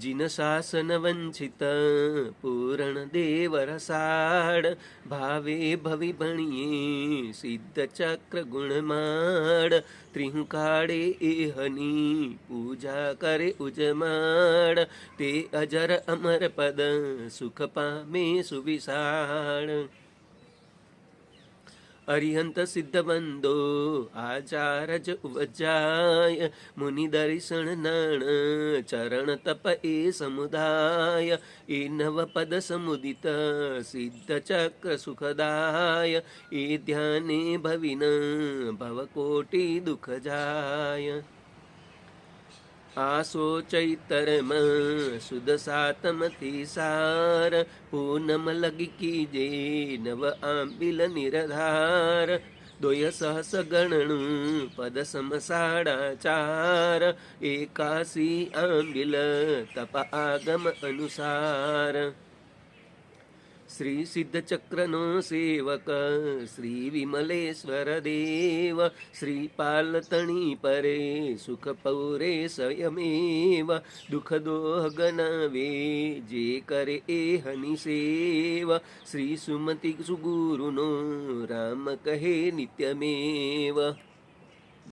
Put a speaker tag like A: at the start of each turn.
A: जिन शासन वंचित पूरण देव रसाड भावे भवि बणिये सिद्ध चक्र गुणमाड त्रिहुकाडे एहनी पूजा करे उजमाड ते अजर अमर पद सुख पामे सुविशाळ અરિહંત સિદ્ધબંધો આચારજ ઉપજાય, મુનિ દર્શન નણ, ચરણ તપ એ સમુદાય, એ નવ પદ સમુદિત, સિદ્ધ ચક્ર સુખદાય, એ ધ્યાને ભવિન, ભવકોટી દુઃખ જાય. આસો ચૈતરમાં સુદ સાતમથી સાર પૂનમ લગકી જે નવ આંબિલ નિરધાર દોય સહસ ગણનું પદ સમસાડા ચાર એકાસી આંબિલ તપ આગમ અનુસાર શ્રી સિદ્ધ ચક્રનો સેવક શ્રી વિમલેશ્વર દેવ શ્રી પાલતણી પરે સુખ પૌરે સ્વયમેવ દુઃખ દોહ ગનાવે જે કરે એ હનિ સેવ શ્રી સુમતિ સુગુરુનો રામ કહે નિત્યમેવ